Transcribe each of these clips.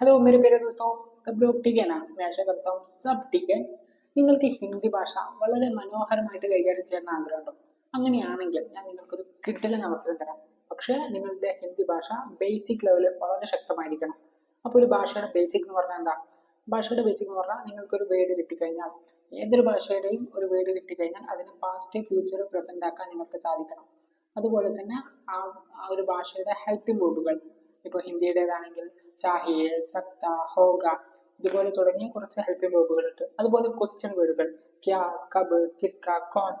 Hello मेरे प्यारे दोस्तों सब लोग ठीक है ना मैं आशा करता हूँ सब ठीक है നിങ്ങൾക്ക് ഹിന്ദി ഭാഷ വളരെ മനോഹരമായിട്ട് കൈകാര്യം ചെയ്യാൻ ആഗ്രഹമുണ്ടോ അങ്ങനെയാണെങ്കിൽ ഞാൻ നിങ്ങൾക്കൊരു കിട്ടലൻ അവസരം തരാം പക്ഷേ നിങ്ങളുടെ ഹിന്ദി ഭാഷ ബേസിക് ലെവലിൽ വളരെ ശക്തമായിരിക്കണം അപ്പോൾ ഒരു ഭാഷയുടെ ബേസിക് എന്ന് പറഞ്ഞാൽ എന്താ ഭാഷയുടെ ബേസിക് എന്ന് പറഞ്ഞാൽ നിങ്ങൾക്കൊരു വേർഡ് കിട്ടിക്കഴിഞ്ഞാൽ ഏതൊരു ഭാഷയുടെയും ഒരു വേർഡ് കിട്ടിക്കഴിഞ്ഞാൽ അതിന് പാസ്റ്റ് ഫ്യൂച്ചർ പ്രസന്റ് ആക്കാൻ നിങ്ങൾക്ക് സാധിക്കണം അതുപോലെ തന്നെ ആ ആ ഒരു ഭാഷയുടെ ഹെൽപ്പിംഗ് വേർഡുകൾ ഇപ്പോൾ ഹിന്ദിയുടേതാണെങ്കിൽ ചാഹിയെ സക്ത ഹോഗ ഇതുപോലെ തുടങ്ങിയ കുറച്ച് ഹെൽപ്പിംഗ് വേർഡുകൾ ഉണ്ട് അതുപോലെ ക്വസ്റ്റ്യൻ വേർഡുകൾ ക്യാ കബ് കിസ്ക കോൺ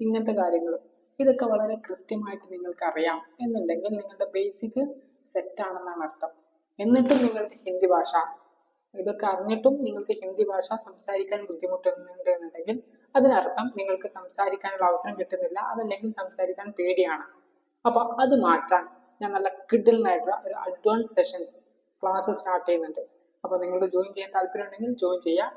ഇങ്ങനത്തെ കാര്യങ്ങൾ ഇതൊക്കെ വളരെ കൃത്യമായിട്ട് നിങ്ങൾക്ക് അറിയാം എന്നുണ്ടെങ്കിൽ നിങ്ങളുടെ ബേസിക് സെറ്റ് ആണെന്നാണ് അർത്ഥം. എന്നിട്ടും നിങ്ങൾക്ക് ഹിന്ദി ഭാഷ ഇതൊക്കെ അറിഞ്ഞിട്ടും നിങ്ങൾക്ക് ഹിന്ദി ഭാഷ സംസാരിക്കാൻ ബുദ്ധിമുട്ടുന്നുണ്ട് എന്നുണ്ടെങ്കിൽ അതിനർത്ഥം നിങ്ങൾക്ക് സംസാരിക്കാനുള്ള അവസരം കിട്ടുന്നില്ല അതല്ലെങ്കിൽ സംസാരിക്കാൻ പേടിയാണ്. അപ്പൊ അത് മാറ്റാൻ ഞാൻ നല്ല കിഡിലിനായിട്ടുള്ള ഒരു അഡ്വാൻസ് സെഷൻസ് ക്ലാസ് സ്റ്റാർട്ട് ചെയ്യുന്നുണ്ട്. അപ്പോൾ നിങ്ങൾക്ക് ജോയിൻ ചെയ്യാൻ താല്പര്യം ഉണ്ടെങ്കിൽ ജോയിൻ ചെയ്യാം.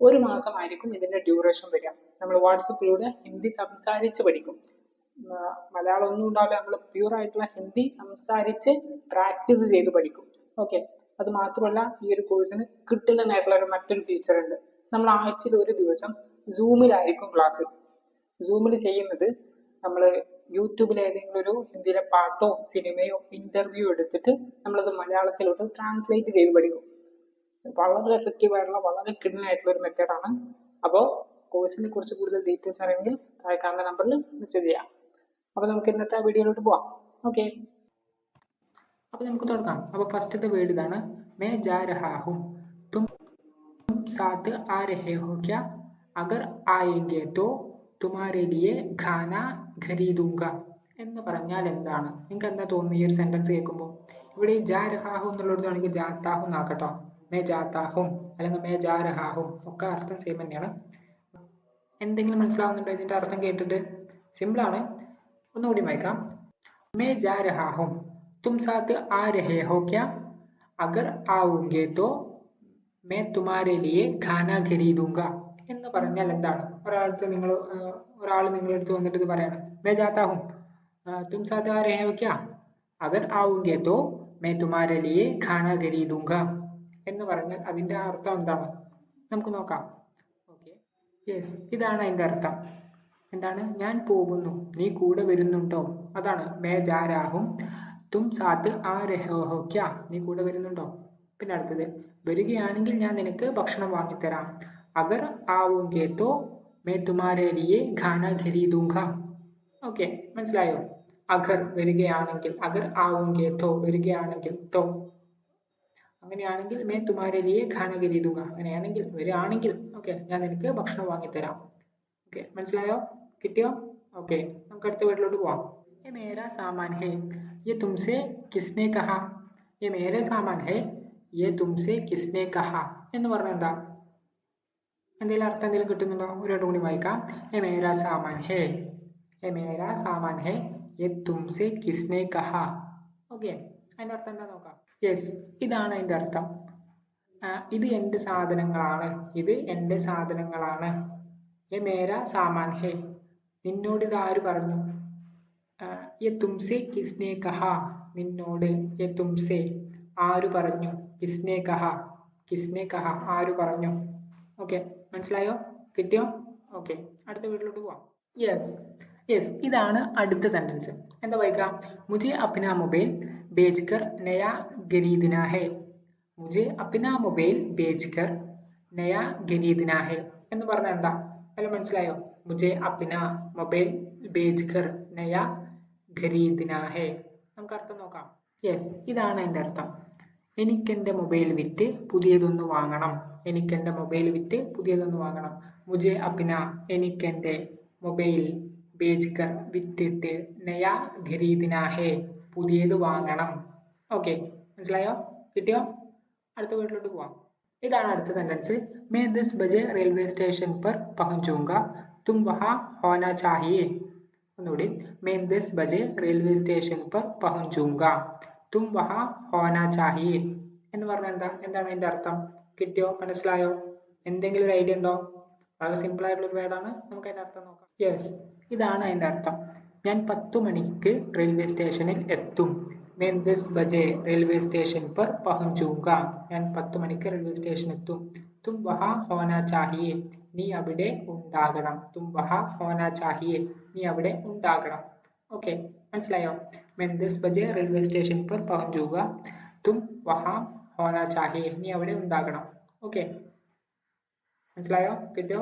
ഒരു മാസമായിരിക്കും ഇതിന്റെ ഡ്യൂറേഷൻ വരിക. നമ്മൾ വാട്സപ്പിലൂടെ ഹിന്ദി സംസാരിച്ച് പഠിക്കും. മലയാളം ഒന്നും ഉണ്ടാവില്ല. നമ്മൾ പ്യൂർ ആയിട്ടുള്ള ഹിന്ദി സംസാരിച്ച് പ്രാക്ടീസ് ചെയ്ത് പഠിക്കും. ഓക്കെ അത് മാത്രമല്ല ഈ ഒരു കോഴ്സിന് ഒരു മറ്റൊരു ഫീച്ചർ ഉണ്ട്. നമ്മൾ ആഴ്ചയിൽ ഒരു ദിവസം സൂമിലായിരിക്കും ക്ലാസ് സൂമിൽ ചെയ്യുന്നത് നമ്മൾ യൂട്യൂബിൽ ഏതെങ്കിലും ഒരു ഹിന്ദിയിലെ പാട്ടോ സിനിമയോ ഇന്റർവ്യൂ എടുത്തിട്ട് നമ്മളത് മലയാളത്തിലോട്ട് ട്രാൻസ്ലേറ്റ് ചെയ്ത് പഠിക്കും. വളരെ എഫക്റ്റീവ് ആയിട്ടുള്ള വളരെ കിടനായിട്ടുള്ള ഒരു മെത്തേഡാണ് അപ്പോൾ കോഴ്സിനെ കുറിച്ച് കൂടുതൽ ഡീറ്റെയിൽസ് അറിയെങ്കിൽ താഴെ കാണുന്ന നമ്പറിൽ മെസ്സേജ് ചെയ്യാം. അപ്പോൾ നമുക്ക് ഇന്നത്തെ വീഡിയോയിലോട്ട് പോവാം. ഓക്കെ അപ്പോൾ നമുക്ക് തുടങ്ങാം. അപ്പോൾ ഫസ്റ്റത്തെ വേർഡ് ഇതാണ്. മേ ജാ രഹാഹു തും സാത്ത് ആ രഹേ ഹോ ക്യാ? അഗർ ആയേഗേ തോ തുമാരെ ലിയെ ഖാന ഖരീദൂങ്ക എന്ന് പറഞ്ഞാൽ എന്താണ്? നിങ്ങൾക്ക് എന്താ തോന്നുന്നത് ഈ ഒരു സെന്റൻസ് കേൾക്കുമ്പോൾ? ഇവിടെ ഈ ജാരഹാഹു എന്നുള്ളത് ആണെങ്കിൽ ജാത്താഹു എന്നാക്കട്ടോ. മേ ജാത്താഹും അല്ലെങ്കിൽ മേ ജാരഹാഹും ഒക്കെ അർത്ഥം സെയിം തന്നെയാണ്. എന്തെങ്കിലും മനസ്സിലാവുന്നുണ്ടോ ഇതിന്റെ അർത്ഥം കേട്ടിട്ട്? സിമ്പിളാണ് ഒന്നുകൂടി വായിക്കാം. മേ ജാരഹാഹും തും സാത്ത് ആ രഹേ ഹോ ക്യാ? അഗർ ആവുങ്കേ തോ മേ തുമാരെ ലിയെ ഖാന ഖരീദൂങ്ക പറഞ്ഞാൽ എന്താണ്? ഒരാൾക്ക് നിങ്ങൾ ഒരാൾ നിങ്ങളുടെ അടുത്ത് വന്നിട്ട് ഇത് പറയാണ്. മേ ജാത്താ ഹും തും സാത്ത് ആ രഹേ ക്യാ? अगर आओगे തോ മേ तुम्हारे लिए खाना खरीदूंगा എന്ന് പറഞ്ഞാൽ അതിന്റെ അർത്ഥം എന്താണ്? നമുക്ക് നോക്കാം. ഓക്കെ. യെസ് ഇതാണ് അതിന്റെ അർത്ഥം. എന്താണ്? ഞാൻ പോകുന്നു. നീ കൂടെ വരുന്നുണ്ടോ? അതാണ്. മേ ജാരാഹും തും സാത്ത് ആ രഹോഹോക്യ നീ കൂടെ വരുന്നുണ്ടോ? പിന്നെ അടുത്തത്. വരികയാണെങ്കിൽ ഞാൻ നിനക്ക് ഭക്ഷണം വാങ്ങിത്തരാം. അഗർ ആവുങ്കെ തോ മേ തുമാരെ ലിയെ ഖാന ഖരീദൂങ്ക ഓക്കെ മനസ്സിലായോ അഗർ വരികയാണെങ്കിൽ അഗർ ആവുങ്കെ തോ വരികയാണെങ്കിൽ തോ അങ്ങനെയാണെങ്കിൽ മേ തുമാരെ ലിയെ ഖാന ഖരീദൂങ്ക അങ്ങനെയാണെങ്കിൽ വരികയാണെങ്കിൽ ഓക്കെ ഞാൻ നിനക്ക് ഭക്ഷണം വാങ്ങിത്തരാം ഓക്കെ മനസ്സിലായോ കിട്ടിയോ ഓക്കെ നമുക്ക് അടുത്ത വീട്ടിലോട്ട് പോവാം ये मेरा सामान है ये तुमसे किसने कहा ये मेरे सामान है ये तुमसे किसने कहा എന്ന് പറഞ്ഞാൽ എന്താ എന്തെങ്കിലും അർത്ഥം എന്തെങ്കിലും കിട്ടുന്നുണ്ടോ? ഒരു രണ്ടു കൂടി വായിക്കാം. എ മേര സാമാൻ ഹേ. എ മേര സാമാൻ ഹേ. എ തുംസെ കിസ്നെ കഹ. ഓക്കെ. അതിന്റെ അർത്ഥം എന്താ നോക്കാം. യെസ് ഇതാണ് അതിന്റെ അർത്ഥം. ഇത് എന്റെ സാധനങ്ങളാണ്. ഇത് എന്റെ സാധനങ്ങളാണ്. എ മേര സാമാൻ ഹേ. നിന്നോട് ഇത് ആര് പറഞ്ഞു? എ തുംസെ കിസ്നെ കഹ. നിന്നോട് എ തുംസെ ആര് പറഞ്ഞു? കിസ്നെ കഹ. കിസ്നെ കഹ ആര് പറഞ്ഞു? ഓക്കെ. മനസ്സിലായോ? കിട്ടിയോ? ഓക്കെ. അടുത്ത വീട്ടിലോട്ട് പോവാം. യെസ് യെസ് ഇതാണ് അടുത്ത സെന്റൻസ് എന്താ വായിക്കാം? മുജെ അപ്നാ മൊബൈൽ ബേജ്കർ നയാ ഗരീദിന ഹെ. മുജെ അപ്ന മൊബൈൽ ബേജ്കർ നയാ ഗരീദിന എന്ന് പറഞ്ഞാൽ എന്താ? അല്ല മനസ്സിലായോ? മുജെ അപ്നാ മൊബൈൽ ബേജ്കർ നയാ ഖരീദിന ഹേ. നമുക്ക് അർത്ഥം നോക്കാം. യെസ് ഇതാണ് എന്റെ അർത്ഥം. എനിക്കെന്റെ മൊബൈൽ വിറ്റ് പുതിയതൊന്ന് വാങ്ങണം. എനിക്ക് എന്റെ മൊബൈൽ വിറ്റ് പുതിയതൊന്ന് വാങ്ങണം. മുജെ അപ്പിന എനിക്ക് എന്റെ മൊബൈൽ ബേജ്കർ വിറ്റിട്ട് നയാ ഖരീദിനാഹേ പുതിയത് വാങ്ങണം. ഓക്കെ മനസ്സിലായോ? കിട്ടിയോ? അടുത്ത വീട്ടിലോട്ട് പോവാം. ഇതാണ് അടുത്ത സെന്റൻസ് മേ ദിസ് ബജെ റെയിൽവേ സ്റ്റേഷൻ പെർ പഹഞ്ചൂങ്ക തും വഹാ ഹോന ചാഹിയെ ഒന്നുകൂടി. മേ ദിസ് ബജെ റെയിൽവേ സ്റ്റേഷൻ പെർ പഹഞ്ചൂങ്ക തും വഹാ ഹോന ചാഹിയെ എന്ന് പറഞ്ഞാൽ എന്താ? എന്താണ് അതിന്റെ അർത്ഥം? കിട്ടിയോ? മനസ്സിലായോ? എന്തെങ്കിലും ഒരു ഐഡിയ ഉണ്ടോ? വളരെ സിമ്പിൾ ആയിട്ടുള്ള ഒരു വേർഡാണ് നമുക്ക് അതിന്റെ അർത്ഥം നോക്കാം. യെസ് ഇതാണ് അതിന്റെ അർത്ഥം. ഞാൻ പത്തു മണിക്ക് റെയിൽവേ സ്റ്റേഷനിൽ എത്തും. മെൻ ദിസ് ബജെ റെയിൽവേ സ്റ്റേഷൻ പർ പഹഞ്ചൂങ്ക ഞാൻ പത്ത് മണിക്ക് റെയിൽവേ സ്റ്റേഷൻ എത്തും. തും വഹ ഹോന ചാഹിയെ നീ അവിടെ ഉണ്ടാകണം. തും വഹ ഹോന ചാഹിയെ നീ അവിടെ ഉണ്ടാകണം. ഓക്കെ മനസ്സിലായോ? മെൻ ദിസ് ബജെ റെയിൽവേ സ്റ്റേഷൻ പർ പഹഞ്ചൂക തും വഹ ഹോനാ ചാഹിയെ നീ അവിടെ ഉണ്ടാക്കണം. ഓക്കെ മനസ്സിലായോ? കിട്ടിയോ?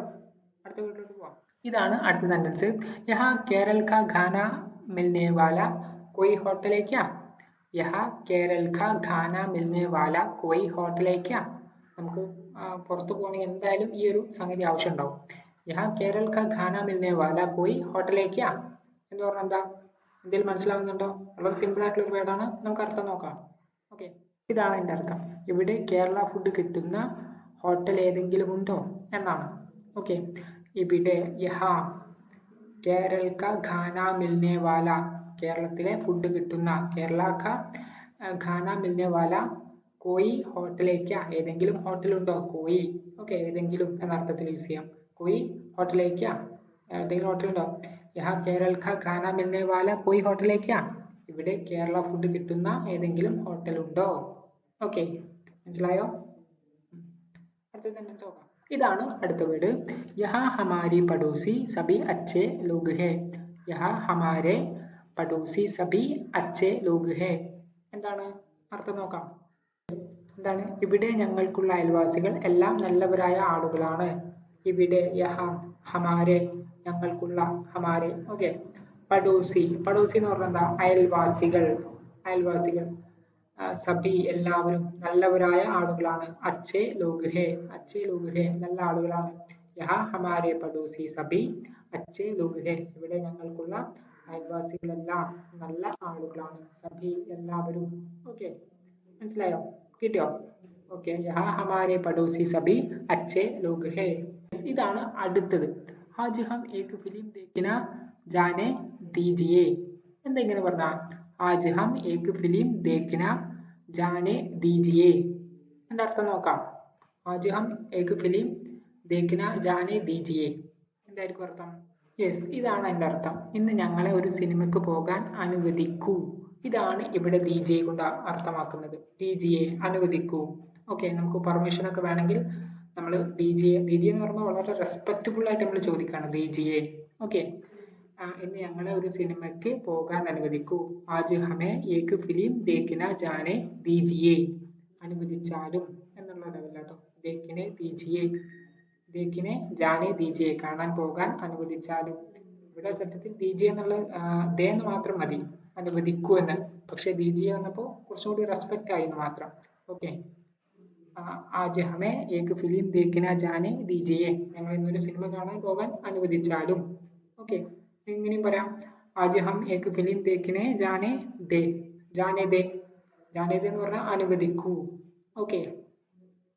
അടുത്ത വീട്ടിലോട്ട് പോവാം. ഇതാണ് അടുത്ത സെന്റൻസ് യഹാ കേരൽ കാ ഖാന മിൽനെ വാല കോയി ഹോട്ടലേ ക്യാ യഹാ കേരൾ കാ ഖാന മിൽനെ വാല കോയി ഹോട്ടലേ ക്യാ നമുക്ക് പുറത്തു പോകണമെങ്കിൽ എന്തായാലും ഈ ഒരു സംഗതി ആവശ്യം ഉണ്ടാവും യഹാ കേരൽ കാ ഖാന മിൽനെ വാല കോയി ഹോട്ടലേ ക്യാ എന്ന് പറഞ്ഞാൽ എന്താ? എന്തെങ്കിലും മനസ്സിലാവുന്നുണ്ടോ? വളരെ സിമ്പിൾ ആയിട്ടുള്ള ഒരു വേർഡാണ്. നമുക്ക് അർത്ഥം നോക്കാം. ഓക്കെ ഇതാണ് എന്റെ അർത്ഥം. ഇവിടെ കേരള ഫുഡ് കിട്ടുന്ന ഹോട്ടൽ ഏതെങ്കിലും ഉണ്ടോ എന്നാണ്. ഓക്കെ ഇവിടെ യഹ കേരള ഖാന മിൽനെ വാല കേരളത്തിലെ ഫുഡ് കിട്ടുന്ന കേരള ഖാന മിൽനെ വാല കോയി ഹോട്ടലേക്ക് ഏതെങ്കിലും ഹോട്ടൽ ഉണ്ടോ? കോയി. ഓക്കെ ഏതെങ്കിലും എന്ന അർത്ഥത്തിൽ യൂസ് ചെയ്യാം. കോയി ഹോട്ടലേക്ക് ഏതെങ്കിലും ഹോട്ടലുണ്ടോ യഹ കേരള ഖാന മിൽനെ വാല കോയി ഹോട്ടലേക്ക് ഇവിടെ കേരള ഫുഡ് കിട്ടുന്ന ഏതെങ്കിലും ഹോട്ടൽ ഉണ്ടോ? ഓക്കെ മനസ്സിലായോ? അടുത്ത സെന്റൻസ് നോക്കാം. ഇതാണ് അടുത്ത വീട്. യഹാ ഹമാരി പഡോസി സബി അച്ഛേ ലോക് ഹെ യഹാ ഹമാരെ പഡോസി സബി അച്ഛേ ലോക് ഹെ എന്താണ്? അർത്ഥം നോക്കാം. എന്താണ്? ഇവിടെ ഞങ്ങൾക്കുള്ള അയൽവാസികൾ എല്ലാം നല്ലവരായ ആളുകളാണ്. ഇവിടെ യഹ ഹമാരെ ഞങ്ങൾക്കുള്ള ഹമാരെ. ഓക്കെ പഡോസി പഡോസി എന്ന് പറഞ്ഞാൽ എന്താ? അയൽവാസികൾ. അയൽവാസികൾ. സബി എല്ലാവരും നല്ലവരായ ആളുകളാണ്. അച്ഛേ ഹേ അച്ഛേ ഹേ നല്ല ആളുകളാണ്. യഹ ഹമാരെ പഡോസി സബി അച്ഛേ ഹേ ഇവിടെ ഞങ്ങൾക്കുള്ള അയൽവാസികളെല്ലാം നല്ല ആളുകളാണ്. സബി എല്ലാവരും. ഓക്കെ. മനസ്സിലായോ? കിട്ടിയോ? ഓക്കെ. യഹ ഹമാരെ പഡോസി സബി അച്ഛേ ഹേ ഇതാണ് അടുത്തത്. ഹാജി ഹം ഏക് ഫിലിം ദേഖിന ജാനെ ദീജിയെ എന്തെങ്കിലും പറഞ്ഞാൽ ആജ് ഹം ഏക് ഫിലിം ദേഖിന ജാനെ ദീജിയെ. എന്താ അർത്ഥം നോക്കാം? ആജ് ഹം ഏക് ഫിലിം ദേഖിന ജാനെ ദീജിയെ. എന്തായിരിക്കും അർത്ഥം? യെസ് ഇതാണ് എന്റെ അർത്ഥം. ഇന്ന് ഞങ്ങളെ ഒരു സിനിമയ്ക്ക് പോകാൻ അനുവദിക്കൂ. ഇതാണ് ഇവിടെ ദീജിയെ കൊണ്ട് അർത്ഥമാക്കുന്നത്. ദീജിയെ അനുവദിക്കൂ. ഓക്കെ നമുക്ക് പെർമിഷൻ ഒക്കെ വേണമെങ്കിൽ നമ്മൾ ദീജിയെ ദീജിയെ എന്ന് പറയുമ്പോൾ വളരെ റെസ്പെക്റ്റ്ഫുൾ ആയിട്ട് നമ്മൾ ചോദിക്കുകയാണ് ദീജിയെ. ഓക്കെ ഇന്ന് ഞങ്ങളെ ഒരു സിനിമയ്ക്ക് പോകാൻ അനുവദിക്കൂ. ആജ് ഹമേ ഏക് ഫിലിം ദേക്കിന ജാനെ ദീജിയെ. അനുവദിച്ചാലും എന്നുള്ള ലെവലാട്ടോ ദേഖിനെ ദീജിയെ ദേഖിനെ ജാനെ ദീജിയെ കാണാൻ പോകാൻ അനുവദിച്ചാലും. ഇവിടെ സത്യത്തിൽ ദീജിയെ എന്നുള്ള ദേ എന്ന് മാത്രം മതി. അനുവദിക്കൂ എന്ന്. പക്ഷെ ദീജിയെ വന്നപ്പോൾ കുറച്ചും കൂടി റെസ്പെക്റ്റ് ആയി എന്ന് മാത്രം. ഓക്കെ. ആജ് ഹമേ ഏക് ഫിലിം ദേക്കിന ജാനെ ദീജിയെ. ഞങ്ങൾ ഇന്നൊരു സിനിമ കാണാൻ പോകാൻ അനുവദിച്ചാലും. ഓക്കെ. എങ്ങനെയും പറയാം ആജ് ഹം ഏക് ഫിലിം ദേഖിനെ ജാനെ ദേ ജാനെ ദേ ജാനെ ദേ എന്ന് പറഞ്ഞാൽ അനുവദിക്കൂ. ഓക്കെ.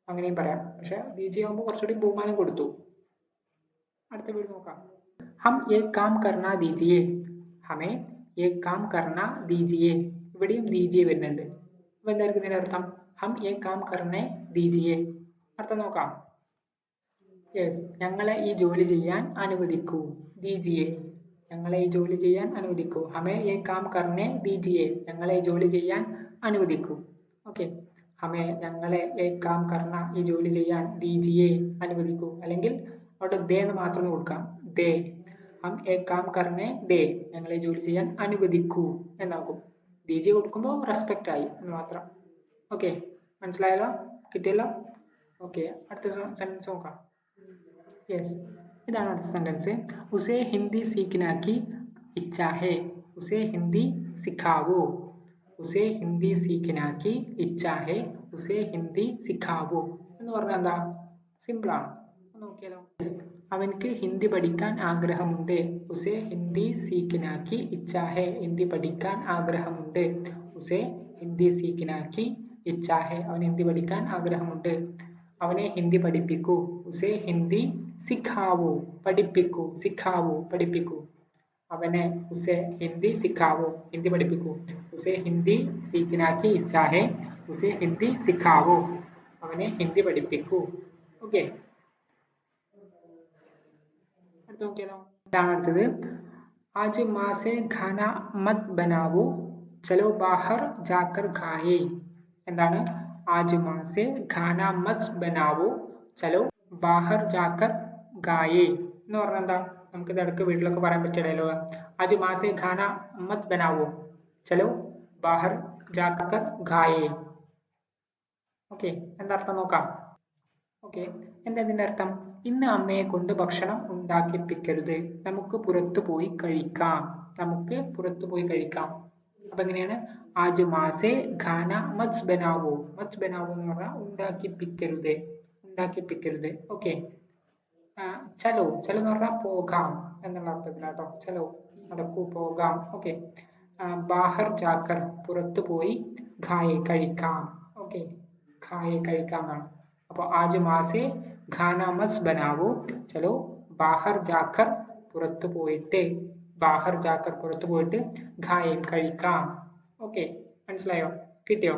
അങ്ങനെയും പറയാം. പക്ഷെ ബി ജി ആകുമ്പോൾ കുറച്ചുകൂടി ബഹുമാനം കൊടുത്തു. അടുത്ത വീട് നോക്കാം. ഹം ഏ കാം കർണ ദീജിയെ. ഹമേ ഏ കാം കർണ ദീജിയെ. ഇവിടെയും ദീജിയെ വരുന്നുണ്ട്. അപ്പൊ എന്തായിരിക്കും ഇതിന്റെ അർത്ഥം? ഹം ഏ കാം കർണേ ദീജിയെ. അർത്ഥം നോക്കാം. യെസ്. ഞങ്ങളെ ഈ ജോലി ചെയ്യാൻ അനുവദിക്കൂ. ദീജിയെ. ഞങ്ങളെ ഈ ജോലി ചെയ്യാൻ അനുവദിക്കൂ. ഹമേ ഏ കാം കർണേ ദീജിയെ ഞങ്ങളെ ഈ ജോലി ചെയ്യാൻ അനുവദിക്കൂ. ഓക്കെ. ഹമേ ഞങ്ങളെ ഏ കാം കർണ ഈ ജോലി ചെയ്യാൻ ദീജിയെ അനുവദിക്കൂ. അല്ലെങ്കിൽ അവിടെ ദേ എന്ന് മാത്രം കൊടുക്കാം. ദേ. ഹം ഏ കാം കർണേ ദേ. ഞങ്ങളെ ജോലി ചെയ്യാൻ അനുവദിക്കൂ എന്നാകും ദീജി കൊടുക്കുമ്പോൾ റെസ്പെക്റ്റ് ആയി എന്ന് മാത്രം. ഓക്കെ. മനസ്സിലായല്ലോ? കിട്ടിയല്ലോ? ഓക്കെ. അടുത്ത സെന്റൻസ് നോക്കാം. യെസ് ഇതാണ് അടുത്ത സെന്റൻസ് ഉസേ ഹിന്ദി സീഖ്നാക്കി ഇച്ഛ ഹേ ഉസേ ഹിന്ദി സിഖാവോ ഉസേ ഹിന്ദി സീഖ്നാക്കി ഇച്ഛ ഹേ ഉസേ ഹിന്ദി സിഖാവോ എന്ന് പറഞ്ഞാൽ എന്താ? സിമ്പിളാണ് നോക്കിയാലോ. അവൻക്ക് ഹിന്ദി പഠിക്കാൻ ആഗ്രഹമുണ്ട് ഉസേ ഹിന്ദി സീഖ്നാക്കി ഇച്ഛ ഹേ ഹിന്ദി പഠിക്കാൻ ആഗ്രഹമുണ്ട് ഉസേ ഹിന്ദി സീഖ്നാക്കി ഇച്ഛ ഹേ അവൻ ഹിന്ദി പഠിക്കാൻ ആഗ്രഹമുണ്ട് അവനെ ഹിന്ദി പഠിപ്പിക്കൂ ഉസേ ഹിന്ദി സിഖാവോ പഠിപ്പിക്കൂ സിഖാവോ പഠിപ്പിക്കൂ അവനെ ഉസേ ഹിന്ദി സിഖാവോ ഹിന്ദി പഠിപ്പിക്കൂ ഉസേ ഹിന്ദി സീഖനാക്കി ചാഹെ ഉസേ ഹിന്ദി സിഖാവോ അവനെ ഹിന്ദി പഠിപ്പിക്കൂ ഓക്കെ അടുത്ത നോക്കിയാലോ? ഇതാണ് അടുത്തത്. ആജ് മാസെ ഖാന മത് ബനാവോ ചലോ ബാഹർ ജാക്കർ ഖായേ. എന്താണ്? ആജ് മാസെ ഖാന മസ് ബനാവോ ചലോ ബാഹർ ജാക്കർ ഗായേ എന്ന് പറഞ്ഞാൽ എന്താ? നമുക്ക് ഇടയ്ക്ക് വീട്ടിലൊക്കെ പറയാൻ പറ്റിയ ഡയലോഗ് ആജ് മാസെ ഖാന മത് ബനാവോ? ചലോ ബാഹർ ജാക്കർ ഗായേ. ഓക്കെ എന്താ അർത്ഥം നോക്കാം? ഓക്കെ എന്താ ഇതിന്റെ അർത്ഥം? ഇന്ന് അമ്മയെ കൊണ്ട് ഭക്ഷണം ഉണ്ടാക്കിപ്പിക്കരുത്. നമുക്ക് പുറത്തു പോയി കഴിക്കാം. നമുക്ക് പുറത്തു പോയി കഴിക്കാം. അപ്പൊ എങ്ങനെയാണ്? ആജ് മാസെ ഖാന മത്സ് ബനാവോ? മത്സ് ബനാവോ എന്ന് പറഞ്ഞാൽ ഉണ്ടാക്കിപ്പിക്കരുത്. ഉണ്ടാക്കിപ്പിക്കരുത്. ഓക്കെ. ചലോ ചലോ. എന്ന് പറഞ്ഞാൽ പോകാം എന്നുള്ള അർത്ഥത്തിലാട്ടോ. ചലോ. നടക്കൂ പോകാം. ഓക്കെ. ബാഹർ ജാക്കർ പുറത്തു പോയി ഖായെ കഴിക്കാം. ഓക്കെ. ഖായെ കഴിക്കാം എന്നാണ് അപ്പോൾ ആജ് മാസേ ഖാനാമസ് ബനാവൂ. ചലോ. ബാഹർ ജാക്കർ പുറത്തു പോയിട്ട് ബാഹർ ജാക്കർ പുറത്തു പോയിട്ട് ഖായെ കഴിക്കാം. ഓക്കെ. മനസ്സിലായോ? കിട്ടിയോ?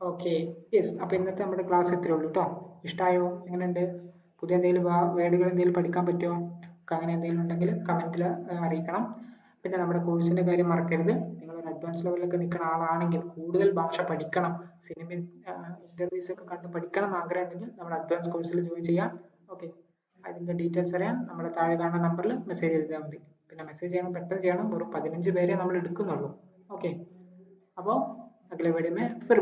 ഓക്കെ. യെസ്. അപ്പോൾ ഇന്നത്തെ നമ്മുടെ ക്ലാസ് ഇത്രയേ ഉള്ളൂ കേട്ടോ ഇഷ്ടമായോ എങ്ങനെയുണ്ട്? പുതിയ എന്തെങ്കിലും വേർഡുകൾ എന്തെങ്കിലും പഠിക്കാൻ പറ്റുമോ? അങ്ങനെ എന്തെങ്കിലും ഉണ്ടെങ്കിൽ കമന്റിൽ അറിയിക്കണം. പിന്നെ നമ്മുടെ കോഴ്സിന്റെ കാര്യം മറക്കരുത്. നിങ്ങൾ ഒരു അഡ്വാൻസ് ലെവലിലൊക്കെ നിൽക്കുന്ന ആളാണെങ്കിൽ കൂടുതൽ ഭാഷ പഠിക്കണം. സിനിമ ഇന്റർവ്യൂസ് ഒക്കെ കണ്ട് പഠിക്കണം എന്ന് ആഗ്രഹമുണ്ടെങ്കിൽ നമ്മൾ നമ്മുടെ അഡ്വാൻസ് കോഴ്സിൽ ജോയിൻ ചെയ്യാം. ഓക്കെ അതിന്റെ ഡീറ്റെയിൽസ് അറിയാൻ നമ്മുടെ താഴെ കാണുന്ന നമ്പറിൽ മെസ്സേജ് ചെയ്താൽ മതി. പിന്നെ മെസ്സേജ് ചെയ്യണം പെട്ടെന്ന് ചെയ്യണം. വെറും പതിനഞ്ച് പേരെ നമ്മൾ എടുക്കുന്നുള്ളൂ. ഓക്കെ അപ്പോൾ അഗലെ വീഡിയോ में फिर